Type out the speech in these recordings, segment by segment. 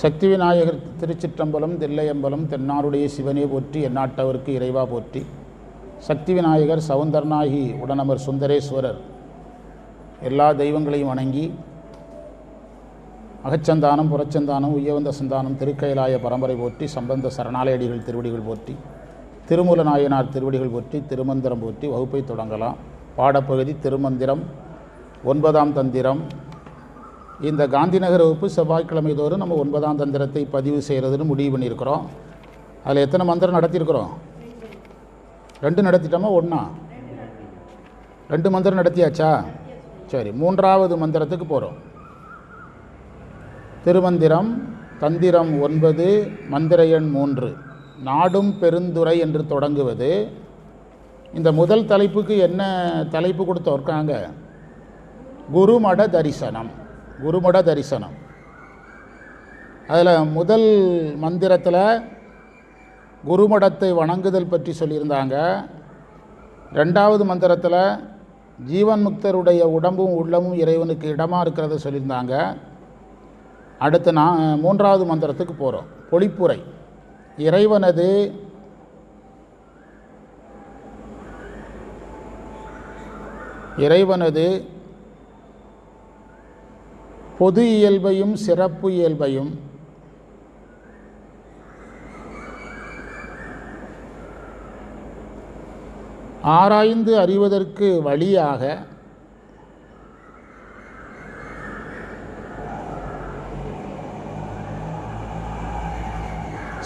சக்தி விநாயகர் திருச்சிற்றம்பலம் தில்லையம்பலம் தென்னாருடைய சிவனே போற்றி எந்நாட்டவருக்கு இறைவா போற்றி. சக்தி விநாயகர் சவுந்தரநாயகி உடனமர் சுந்தரேஸ்வரர். எல்லா தெய்வங்களையும் வணங்கி அகச்சந்தானம் புறச்சந்தானம் உயவந்த சந்தானம் திருக்கைலாய பரம்பரை போற்றி சம்பந்த சரணாலயடிகள் திருவடிகள் போற்றி திருமூல நாயனார் திருவடிகள் போற்றி திருமந்திரம் போற்றி வகுப்பை தொடங்கலாம். பாடப்பகுதி திருமந்திரம் ஒன்பதாம் தந்திரம் இந்த காந்திநகர் வகுப்பு செவ்வாய்க்கிழமை தோறும் நம்ம ஒன்பதாம் தந்திரத்தை பதிவு செய்கிறதுன்னு முடிவு பண்ணியிருக்கிறோம். அதில் எத்தனை மந்திரம் நடத்தியிருக்கிறோம்? ரெண்டு நடத்திட்டோமா? ஒன்றா ரெண்டு மந்திரம் நடத்தியாச்சா? சரி மூன்றாவது மந்திரத்துக்கு போகிறோம் திருமந்திரம் தந்திரம் ஒன்பது மந்திர எண் மூன்று. நாடும் பெருந்துரை என்று தொடங்குவது. இந்த முதல் தலைப்புக்கு என்ன தலைப்பு கொடுத்துருக்காங்க குருமட தரிசனம். குருமட தரிசனம். அதில் முதல் மந்திரத்தில் குருமடத்தை வணங்குதல் பற்றி சொல்லியிருந்தாங்க. ரெண்டாவது மந்திரத்தில் ஜீவன் முக்தருடைய உடம்பும் உள்ளமும் இறைவனுக்கு இடமாக இருக்கிறத சொல்லியிருந்தாங்க. அடுத்து நான் மூன்றாவது மந்திரத்துக்கு போகிறோம் பொழிப்புரை. இறைவனது இறைவனது பொது இயல்பையும் சிறப்பு இயல்பையும் ஆராய்ந்து அறிவதற்கு வழியாக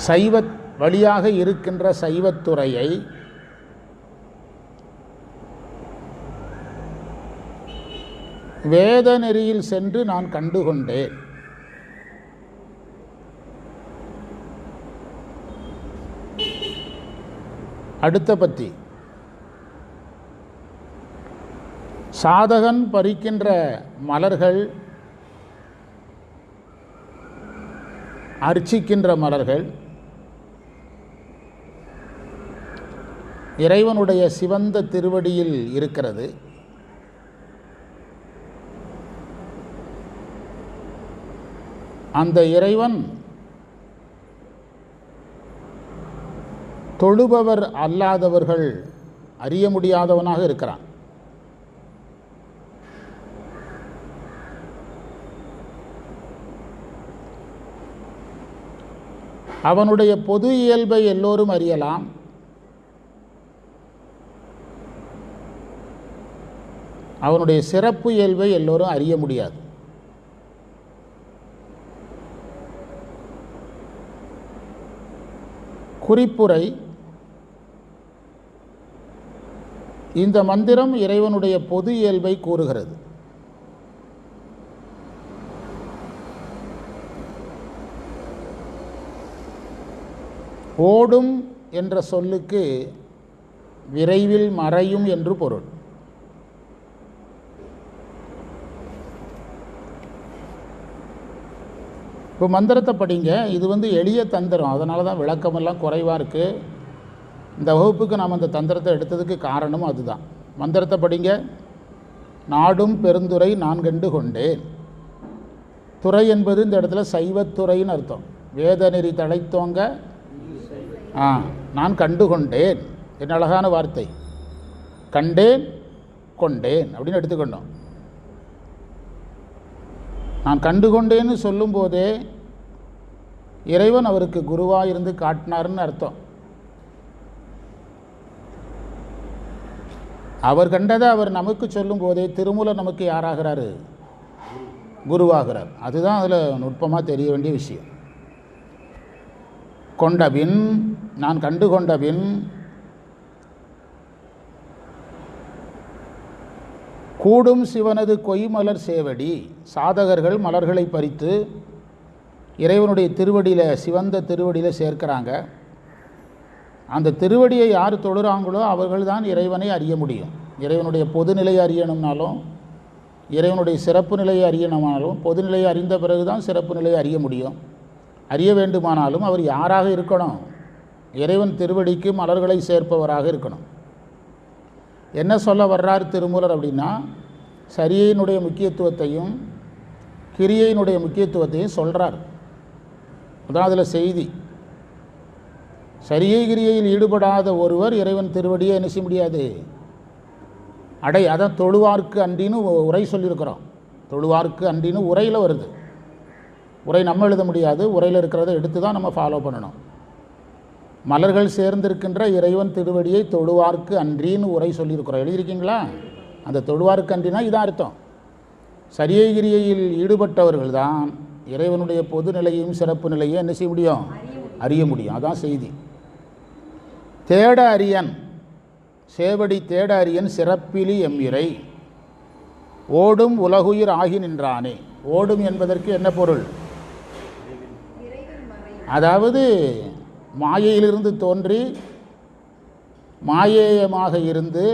சைவ வழியாக இருக்கின்ற சைவத்துறையை வேத நெறியில் சென்று நான் கண்டுகொண்டேன். அடுத்த பத்தி. சாதகன் பறிக்கின்ற மலர்கள் அர்ச்சிக்கின்ற மலர்கள் இறைவனுடைய சிவந்த திருவடியில் இருக்கிறது. அந்த இறைவன் தொழுபவர் அல்லாதவர்கள் அறிய முடியாதவனாக இருக்கிறான். அவனுடைய பொது இயல்பை எல்லோரும் அறியலாம். அவனுடைய சிறப்பு இயல்பை எல்லோரும் அறிய முடியாது. குறிப்புரை. இந்த மந்திரம் இறைவனுடைய பொது இயல்பை கூறுகிறது. ஓடும் என்ற சொல்லுக்கு விரைவில் மறையும் என்று பொருள். இப்போ மந்திரத்தை படிங்க. இது வந்து எளிய தந்திரம். அதனால தான் விளக்கமெல்லாம் குறைவாக இருக்குது இந்த வகுப்புக்கு நாம் அந்த தந்திரத்தை எடுத்ததுக்கு காரணமும் அதுதான். மந்திரத்தை படிங்க. நாடும் பெருந்துரை நான் கண்டு கொண்டேன். துறை என்பது இந்த இடத்துல சைவத்துறைன்னு அர்த்தம். வேத நெறி தழைத்தோங்க. ஆ நான் கண்டு கொண்டேன். என்ன அழகான வார்த்தை. கண்டேன் கொண்டேன் அப்படின்னு எடுத்துக்கொண்டோம். நான் கண்டு கொண்டேன்னு சொல்லும்போதே இறைவன் அவருக்கு குருவாக இருந்து காட்டினார்னு அர்த்தம். அவர் கண்டதை அவர் நமக்கு சொல்லும்போதே திருமூலம் நமக்கு யாராகிறாரு? குருவாகிறார். அதுதான் அதில் நுட்பமாக தெரிய வேண்டிய விஷயம். கொண்டபின் நான் கண்டு கொண்டபின் கூடும் சிவனது கொய்மலர் சேவடி. சாதகர்கள் மலர்களை பறித்து இறைவனுடைய திருவடியில் சிவந்த திருவடியில் சேர்க்கிறாங்க. அந்த திருவடியை யார் தொழுறாங்களோ அவர்கள் தான் இறைவனை அறிய முடியும். இறைவனுடைய பொதுநிலையை அறியணும்னாலும் இறைவனுடைய சிறப்பு நிலையை அறியணுமானாலும் பொதுநிலையை அறிந்த பிறகு தான் சிறப்பு நிலையை அறிய முடியும். அறிய வேண்டுமானாலும் அவர் யாராக இருக்கணும்? இறைவன் திருவடிக்கு மலர்களை சேர்ப்பவராக இருக்கணும். என்ன சொல்ல வர்றார் திருமூலர் அப்படின்னா சரியையினுடைய முக்கியத்துவத்தையும் கிரியையினுடைய முக்கியத்துவத்தையும் சொல்கிறார் அதான் அதில் செய்தி. சரியை கிரியையில் ஈடுபடாத ஒருவர் இறைவன் திருவடியை என்ன செய்ய முடியாது? அடை அதான் தொழுவார்க்கு அன்றின்னு உரை சொல்லியிருக்கிறோம். தொழுவார்க்கு அன்றின்னு உரையில் வருது. உரை நம்ம எழுத முடியாது. உரையில் இருக்கிறத எடுத்து தான் நம்ம ஃபாலோ பண்ணணும். மலர்கள் சேர்ந்திருக்கின்ற இறைவன் திருவடியை தொழுவார்க்கு அன்றின்னு உரை சொல்லியிருக்கிறோம். எழுதியிருக்கீங்களா? அந்த தொழுவார்க்கு அன்றினா இதான் அர்த்தம். சரியை கிரியையில் ஈடுபட்டவர்கள் தான் இறைவனுடைய பொது நிலையும் சிறப்பு நிலையும் என்ன செய்ய முடியும்? அறிய முடியும். அதான் செய்தி. தேட அரியன் சேவடி தேட அரியன் சிறப்பிலி எம்மிரை ஓடும் உலகுயிர் ஆகி நின்றானே. ஓடும் என்பதற்கு என்ன பொருள்? அதாவது மாயையிலிருந்து தோன்றி மாயேயமாக இருந்து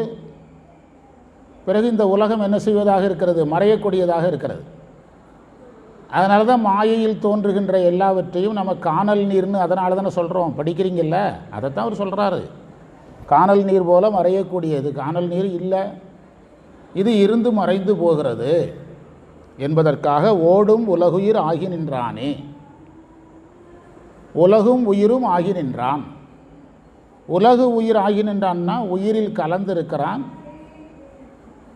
பிறகு இந்த உலகம் என்ன செய்வதாக இருக்கிறது? மறையக்கூடியதாக இருக்கிறது. அதனால தான் மாயையில் தோன்றுகின்ற எல்லாவற்றையும் நம்ம காணல் நீர்னு அதனால தானே சொல்கிறோம் படிக்கிறீங்கல்ல? அதைத்தான் அவர் சொல்கிறாரு காணல் நீர் போல மறையக்கூடியது. காணல் நீர் இல்லை. இது இருந்து மறைந்து போகிறது என்பதற்காக ஓடும் உலகுயிர் ஆகி நின்றானே. உலகும் உயிரும் ஆகி நின்றான். உலகு உயிர் ஆகி நின்றான்னா உயிரில் கலந்திருக்கிறான்.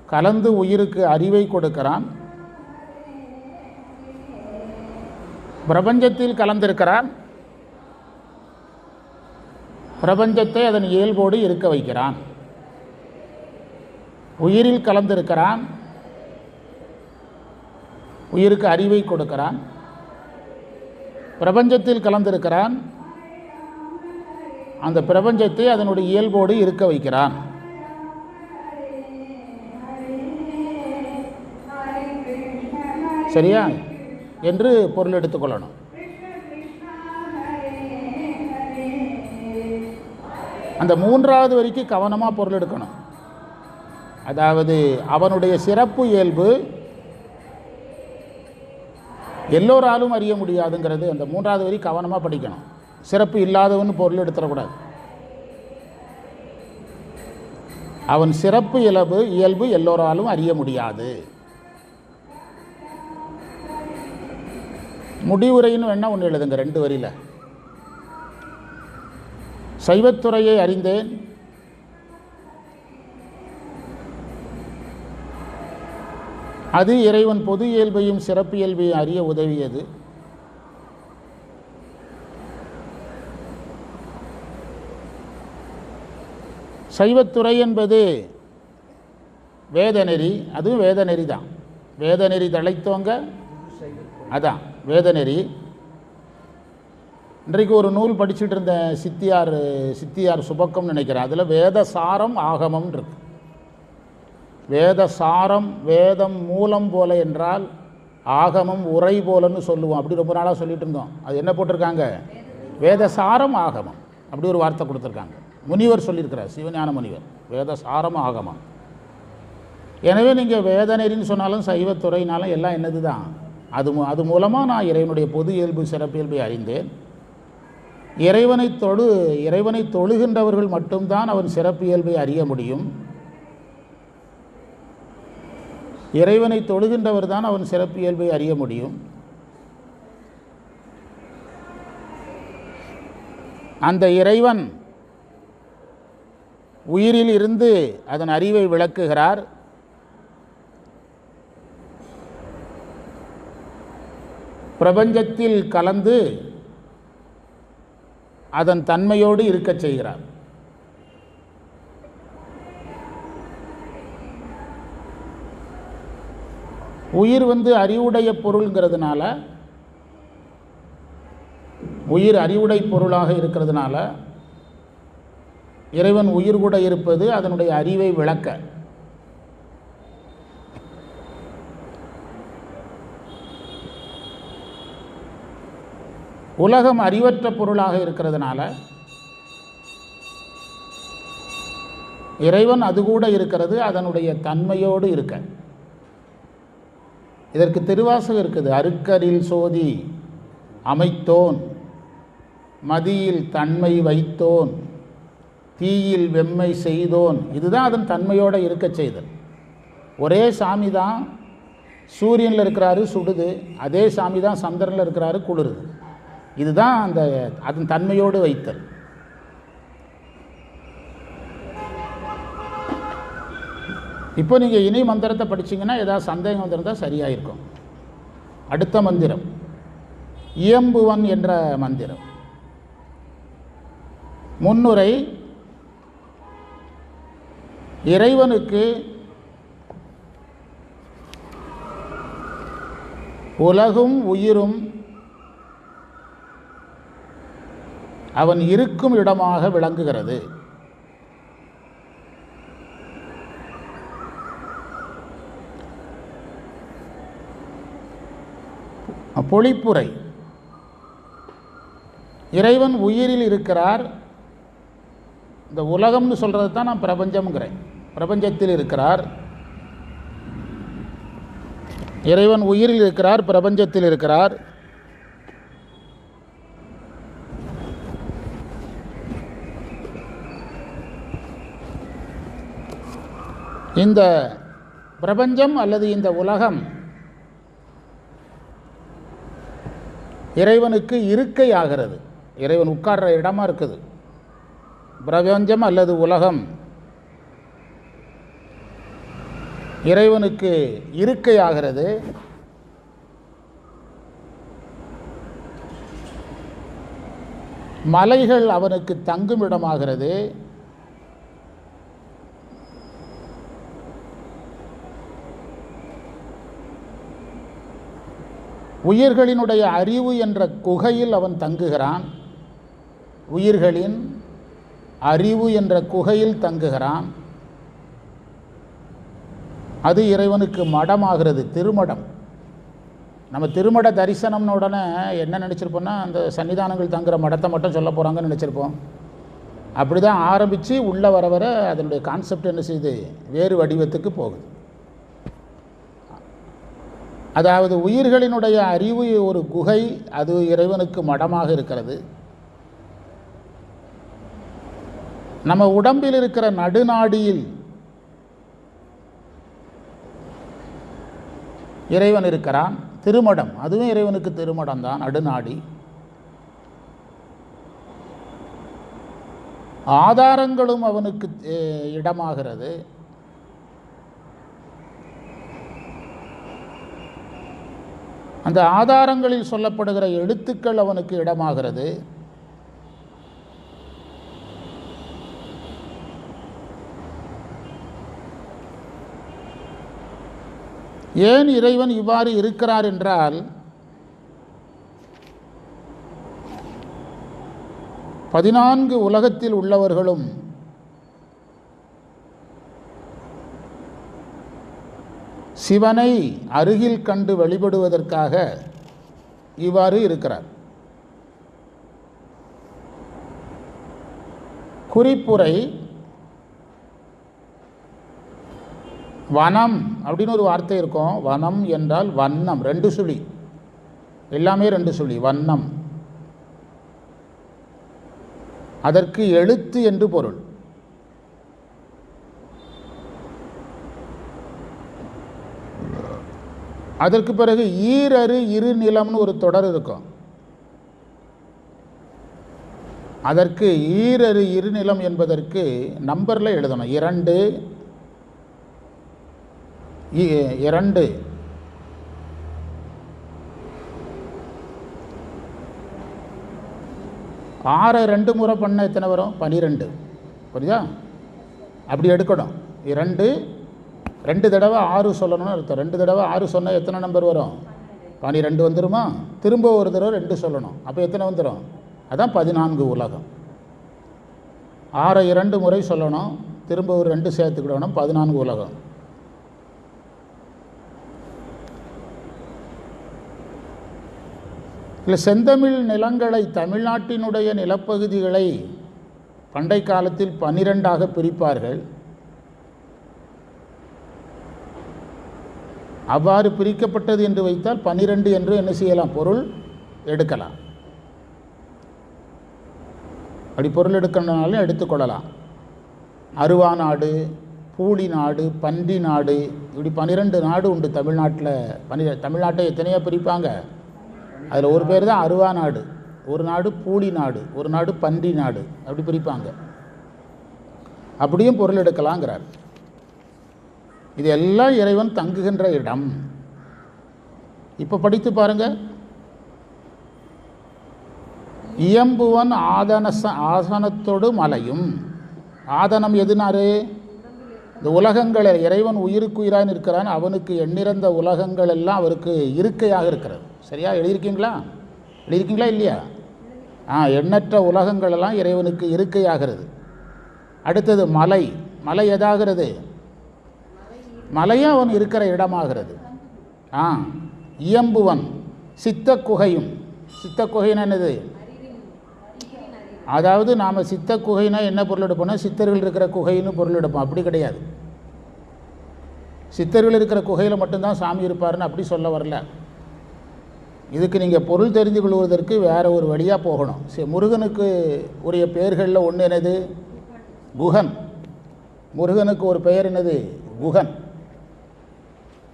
கலந்து உயிருக்கு அறிவை கொடுக்கிறான். பிரபஞ்சத்தில் கலந்திருக்கிறான். பிரபஞ்சத்தை அதன் இயல்போடு இருக்க வைக்கிறான். உயிரில் கலந்திருக்கிறான். உயிருக்கு அறிவை கொடுக்கிறான். பிரபஞ்சத்தில் கலந்திருக்கிறான். அந்த பிரபஞ்சத்தை அதனுடைய இயல்போடு இருக்க வைக்கிறான். சரியா? என்று பொருள் எடுத்துக்கொள்ளணும் அந்த மூன்றாவது வரைக்கும் கவனமாக பொருள் எடுக்கணும். அதாவது அவனுடைய சிறப்பு இயல்பு எல்லோராலும் அறிய முடியாதுங்கிறது அந்த மூன்றாவது வரி கவனமாக படிக்கணும். சிறப்பு இல்லாதவன்னு பொருள் எடுத்துடக்கூடாது. அவன் சிறப்பு இயல்பு இயல்பு எல்லோராலும் அறிய முடியாது. முடிவுரைன்னு வேணா ஒன்று எழுதுங்க ரெண்டு வரியில். சைவத்துறையை அறிந்தேன் அது இறைவன் பொது இயல்பையும் சிறப்பு இயல்பையும் அறிய உதவியது. சைவத்துறை என்பது வேதநெறி அதுவும் வேதநெறி தான். வேதநெறி தழைத்தோங்க அதான் வேதநெறி. இன்றைக்கு ஒரு நூல் படிச்சுட்டு இருந்த சித்தியார் சித்தியார் சுபக்கம்னு நினைக்கிறேன். அதில் வேத சாரம் ஆகமம் இருக்கு. வேத சாரம் வேதம் மூலம் போல என்றால் ஆகமம் உரை போலன்னு சொல்லுவோம். அப்படி ரொம்ப நாளாக சொல்லிட்டு இருந்தோம். அது என்ன போட்டிருக்காங்க? வேத சாரம் ஆகமம். அப்படி ஒரு வார்த்தை கொடுத்துருக்காங்க. முனிவர் சொல்லியிருக்கிறார் சிவஞான முனிவர். வேத சாரம் ஆகமம். எனவே நீங்கள் வேதநெறின்னு சொன்னாலும் சைவத்துறைனாலும் எல்லாம் என்னது தான் அது மூ- அது மூலமாக நான் இறைவனுடைய பொது இயல்பு சிறப்பியல்பை அறிந்தேன். இறைவனை தொழு இறைவனை தொழுகின்றவர்கள் மட்டும்தான் அவன் சிறப்பியல்பை அறிய முடியும். இறைவனை தொழுகின்றவர் தான் அவன் சிறப்பியல்பை அறிய முடியும். அந்த இறைவன் உயிரில் இருந்து அதன் அறிவை விளக்குகிறார். பிரபஞ்சத்தில் கலந்து அதன் தன்மையோடு இருக்கச் செய்கிறார். உயிர் வந்து அறிவுடைய பொருள்ங்கிறதுனால உயிர் அறிவுடை பொருளாக இருக்கிறதுனால இறைவன் உயிர் கூட இருப்பது அதனுடைய அறிவை விளக்க. உலகம் அறிவற்ற பொருளாக இருக்கிறதுனால இறைவன் அது கூட இருக்கிறது அதனுடைய தன்மையோடு இருக்க. இதற்கு திருவாசகம் இருக்குது. அருக்கரில் சோதி அமைத்தோன் மதியில் தன்மை வைத்தோன் தீயில் வெம்மை செய்தோன். இதுதான் அதன் தன்மையோடு இருக்க செய்தல். ஒரே சாமி தான் சூரியனில் இருக்கிறாரு சுடுது. அதே சாமி தான் சந்திரனில் இருக்கிறாரு குளிருது. இதுதான் அந்த அதன் தன்மையோடு வைத்தல். இப்போ நீங்கள் இனி மந்திரத்தை படிச்சீங்கன்னா ஏதாவது சந்தேகம் வந்திருந்தால் சரியாக இருக்கும் அடுத்த மந்திரம். இயம்புவன் என்ற மந்திரம். முன்னுரை இறைவனுக்கு உலகும் உயிரும் அவன் இருக்கும் இடமாக விளங்குகிறது. பொழிப்புரை. இறைவன் உயிரில் இருக்கிறார். இந்த உலகம்னு சொல்கிறது தான் நான் பிரபஞ்சம்ங்கிறேன். பிரபஞ்சத்தில் இருக்கிறார். இறைவன் உயிரில் இருக்கிறார் பிரபஞ்சத்தில் இருக்கிறார். இந்த பிரபஞ்சம் அல்லது இந்த உலகம் இறைவனுக்கு இருக்கை ஆகிறது இறைவன் உட்கார்ற இடமா இருக்குது. பிரபஞ்சம் அல்லது உலகம். இறைவனுக்கு இருக்கை ஆகிறது மலைகள் அவனுக்கு தங்குமிடமாகிறது. உயிர்களினுடைய அறிவு என்ற குகையில் அவன் தங்குகிறான். உயிர்களின் அறிவு என்ற குகையில் தங்குகிறான். அது இறைவனுக்கு மடமாகிறது திருமடம். நம்ம திருமட தரிசனம்னு உடனே என்ன நினச்சிருப்போம்னா அந்த சன்னிதானங்கள் தங்குற மடத்தை மட்டும் சொல்ல போகிறாங்கன்னு நினச்சிருப்போம். அப்படி தான் ஆரம்பித்து உள்ளே வர வர அதனுடைய கான்செப்ட் என்ன செய்யுது வேறு வடிவத்துக்கு போகுது. அதாவது உயிர்களினுடைய அறிவு ஒரு குகை அது இறைவனுக்கு மடமாக இருக்கிறது. நம்ம உடம்பில் இருக்கிற நடுநாடியில் இறைவன் இருக்கிறான். திருமடம் அதுவும் இறைவனுக்கு திருமடம் தான் நடுநாடி. ஆதாரங்களும் அவனுக்கு இடமாகிறது. அந்த ஆதாரங்களில் சொல்லப்படுகிற எழுத்துக்கள் அவனுக்கு இடமாகிறது. ஏன் இறைவன் இவ்வாறு இருக்கிறார் என்றால் பதினான்கு உலகத்தில் உள்ளவர்களும் சிவனை அருகில் கண்டு வழிபடுவதற்காக இவ்வாறு இருக்கிறார். குறிப்புரை வனம் அப்படின்னு ஒரு வார்த்தை இருக்கும். வனம் என்றால் வண்ணம் ரெண்டு சுழி. எல்லாமே ரெண்டு சுழி வண்ணம். அதற்கு எழுத்து என்று பொருள். அதற்கு பிறகு ஈரரு இரு நிலம்னு ஒரு தொடர் இருக்கும். அதற்கு ஈரரு இருநிலம் என்பதற்கு நம்பரில் எழுதணும். இரண்டு இரண்டு. ஆறை ரெண்டு முறை பண்ண எத்தனை வரும்? பனிரெண்டு. புரியுதா? அப்படி எடுக்கணும். இரண்டு ரெண்டு தடவை ஆறு சொல்லணும்னு அர்த்தம். ரெண்டு தடவை ஆறு சொன்னால் எத்தனை நம்பர் வரும்? பனிரெண்டு வந்துருமா? திரும்ப ஒரு தடவை ரெண்டு சொல்லணும். அப்போ எத்தனை வந்துடும் அதான் பதினான்கு உலகம். ஆறை இரண்டு முறை சொல்லணும். திரும்ப ஒரு ரெண்டு சேர்த்துக்கிடணும். பதினான்கு உலகம். இல்லை செந்தமிழ் நிலங்களை தமிழ்நாட்டினுடைய நிலப்பகுதிகளை பண்டை காலத்தில் பன்னிரெண்டாக பிரிப்பார்கள். அவ்வாறு பிரிக்கப்பட்டது என்று வைத்தால் பன்னிரெண்டு என்று என்ன செய்யலாம்? பொருள் எடுக்கலாம். அப்படி பொருள் எடுக்கணுனாலும் எடுத்துக்கொள்ளலாம் அருவா நாடு பூலி நாடு பன்றி நாடு இப்படி பன்னிரெண்டு நாடு உண்டு தமிழ்நாட்டில். பனி தமிழ்நாட்டை எத்தனையோ பிரிப்பாங்க. அதில் ஒரு பேர் தான் அருவா நாடு. ஒரு நாடு பூலி நாடு ஒரு நாடு பன்றி நாடு அப்படி பிரிப்பாங்க. அப்படியும் பொருள் எடுக்கலாங்கிறார். இது எல்லாம் இறைவன் தங்குகின்ற இடம். இப்போ படித்து பாருங்க. இயம்புவன் ஆதனச ஆசனத்தோடு மலையும். ஆதனம் எதுனாரு? இந்த உலகங்கள் இறைவன் உயிருக்கு உயிராக இருக்கிறான் அவனுக்கு எண்ணிறந்த உலகங்கள் எல்லாம் அவருக்கு இருக்கையாக இருக்கிறது. சரியா? எழுதியிருக்கீங்களா? எழுதியிருக்கீங்களா இல்லையா? ஆ எண்ணற்ற உலகங்கள் எல்லாம் இறைவனுக்கு இருக்கையாகிறது. அடுத்தது மலை. மலை எதாகிறது? மலையும் அவன் இருக்கிற இடமாகிறது. ஆ இயம்புவன் சித்த குகையும் சித்த என்னது? அதாவது நாம் சித்த குகைனா என்ன பொருள் எடுப்போம்னா சித்தர்கள் இருக்கிற குகைன்னு பொருள் எடுப்போம். அப்படி கிடையாது. சித்தர்கள் இருக்கிற குகையில் மட்டும்தான் சாமி இருப்பார்னு அப்படி சொல்ல வரல. இதுக்கு நீங்கள் பொருள் தெரிந்து கொள்வதற்கு வேற ஒரு வழியாக போகணும். சரி முருகனுக்கு உரிய பெயர்களில் ஒன்று என்னது? குகன். முருகனுக்கு ஒரு பெயர் என்னது? குகன்.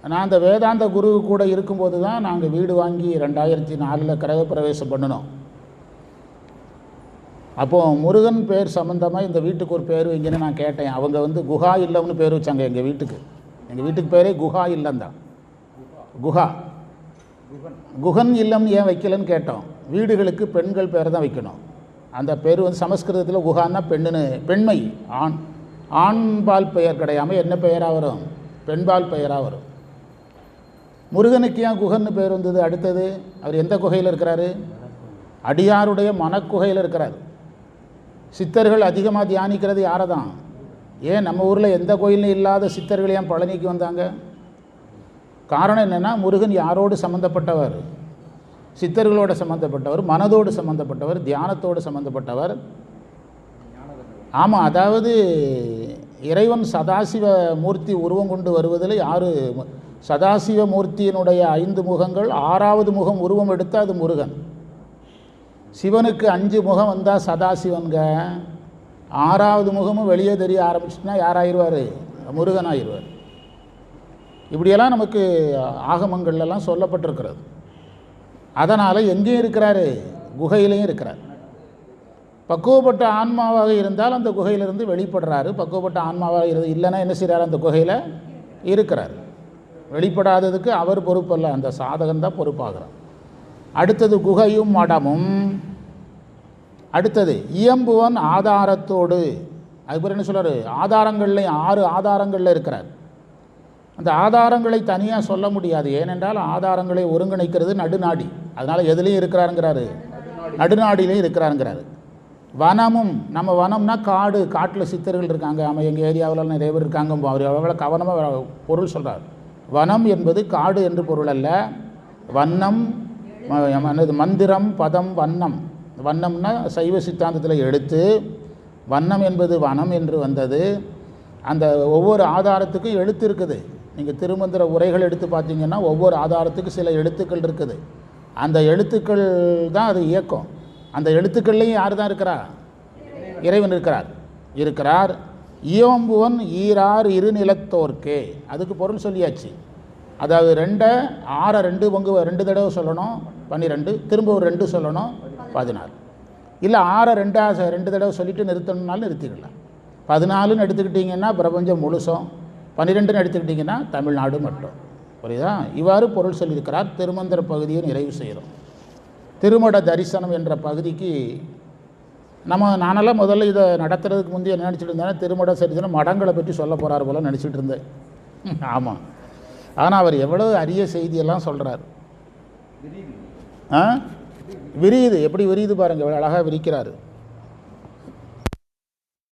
நான் அந்த வேதாந்த குரு கூட இருக்கும்போது தான் நாங்கள் வீடு வாங்கி ரெண்டாயிரத்தி நாலில் கிரகப்பிரவேசம் பண்ணினோம். அப்போது முருகன் பேர் சம்மந்தமாக இந்த வீட்டுக்கு ஒரு பேர் வைங்கன்னு நான் கேட்டேன். அவங்க வந்து குஹா இல்லம்னு பேர் வச்சாங்க எங்கள் வீட்டுக்கு. எங்கள் வீட்டுக்கு பேரே குஹா இல்லம் தான். குஹா. குகன் இல்லம்னு ஏன் வைக்கலன்னு கேட்டோம். வீடுகளுக்கு பெண்கள் பேர் தான் வைக்கணும். அந்த பேர் வந்து சமஸ்கிருதத்தில் குஹான்னா பெண்ணுன்னு பெண்மை ஆண். ஆண்பால் பெயர் கிடையாமல் என்ன பெயராக வரும்? பெண்பால் பெயராக வரும். முருகனுக்கு ஏன் குகன்னு பேர் வந்தது? அடுத்தது அவர் எந்த குகையில் இருக்கிறாரு? அடியாருடைய மனக்குகையில் இருக்கிறார். சித்தர்கள் அதிகமாக தியானிக்கிறது யாரை தான் ஏன் நம்ம ஊரில் எந்த கோயிலும் இல்லாத சித்தர்கள் ஏன் பழனிக்கு வந்தாங்க? காரணம் என்னென்னா முருகன் யாரோடு சம்மந்தப்பட்டவர் சித்தர்களோடு சம்மந்தப்பட்டவர் மனதோடு சம்மந்தப்பட்டவர் தியானத்தோடு சம்மந்தப்பட்டவர் ஆமாம் அதாவது இறைவன் சதாசிவ மூர்த்தி உருவம் கொண்டு வருவதில் யார் சதாசிவ மூர்த்தியினுடைய ஐந்து முகங்கள் ஆறாவது முகம் உருவம் எடுத்து அது முருகன். சிவனுக்கு அஞ்சு முகம் வந்தால் சதாசிவன்க. ஆறாவது முகமும் வெளியே தெரிய ஆரம்பிச்சுன்னா யாராயிருவார் முருகன் ஆயிடுவார். இப்படியெல்லாம் நமக்கு ஆகமங்கள்லாம் சொல்லப்பட்டிருக்கிறது. அதனால் எங்கேயும் இருக்கிறாரு? குகையிலையும் இருக்கிறார். பக்குவப்பட்ட ஆன்மாவாக இருந்தால் அந்த குகையிலிருந்து வெளிப்படுறாரு. பக்குவப்பட்ட ஆன்மாவாக இருந்து இல்லைன்னா என்ன செய்கிறார் அந்த குகையில்? இருக்கிறார். வெளிப்படாததுக்கு அவர் பொறுப்பல்ல. அந்த சாதகன் தான் பொறுப்பாகிறார் அடுத்தது குகையும் மடமும். அடுத்தது இயம்புவன் ஆதாரத்தோடு. அதுக்கு என்ன சொல்கிறார் ஆதாரங்கள்லையும் ஆறு ஆதாரங்களில் இருக்கிறார். அந்த ஆதாரங்களை தனியாக சொல்ல முடியாது. ஏனென்றால் ஆதாரங்களை ஒருங்கிணைக்கிறது நடுநாடி. அதனால் எதுலேயும் இருக்கிறாருங்கிறாரு? நடுநாடிலையும் இருக்கிறாருங்கிறாரு. வனமும் நம்ம வனம்னா காடு காட்டில் சித்தர்கள் இருக்காங்க. நம்ம எங்கள் ஏரியாவிலலாம் நிறைய பேர் இருக்காங்க. அவர் எவ்வளோ கவனமாக பொருள் சொல்கிறார் வனம் என்பது காடு என்று பொருள் அல்ல வண்ணம் என்னது மந்திரம் பதம் வண்ணம். வண்ணம்னா சைவ சித்தாந்தத்தில் எடுத்து வண்ணம் என்பது வனம் என்று வந்தது. அந்த ஒவ்வொரு ஆதாரத்துக்கும் எழுத்து இருக்குது. நீங்கள் திருமந்திர உரைகள் எடுத்து பார்த்தீங்கன்னா ஒவ்வொரு ஆதாரத்துக்கும் சில எழுத்துக்கள் இருக்குது. அந்த எழுத்துக்கள் தான் அது இயக்கம். அந்த எழுத்துக்கள்லையும் யார் தான் இருக்கிறா? இறைவன் இருக்கிறார். இருக்கிறார். இயோம்புவன் ஈரார் இருநிலத்தோர்க்கே. அதுக்கு பொருள் சொல்லியாச்சு. அதாவது ரெண்டை ஆறை ரெண்டு பங்கு ரெண்டு தடவை சொல்லணும் பன்னிரெண்டு திரும்ப ஒரு ரெண்டு சொல்லணும் பதினாறு. இல்லை ஆறை ரெண்டா ரெண்டு தடவை சொல்லிட்டு நிறுத்தணும்னாலும் நிறுத்திக்கலாம் பதினாலுன்னு எடுத்துக்கிட்டிங்கன்னா பிரபஞ்சம் முழுசும் பன்னிரெண்டுன்னு எடுத்துக்கிட்டிங்கன்னா தமிழ்நாடு மட்டும். புரியுதா? இவ்வாறு பொருள் சொல்லியிருக்கிறார் திருமந்திர பகுதியை நிறைவு செய்கிறோம். திருமட தரிசனம் என்ற பகுதிக்கு நம்ம நானெல்லாம் முதல்ல இதை நடத்துறதுக்கு முந்தைய என்ன நினச்சிட்டு இருந்தேன்னா திருமட சரிசனம் மடங்களை பற்றி சொல்ல போகிறார் போல நினச்சிட்டு இருந்தேன். ஆமாம் ஆனால் அவர் எவ்வளோ அரிய செய்தியெல்லாம் சொல்கிறார் ஆ? விரியுது. எப்படி விரியுது பாருங்கள் எவ்வளோ அழகாக விரிக்கிறாரு.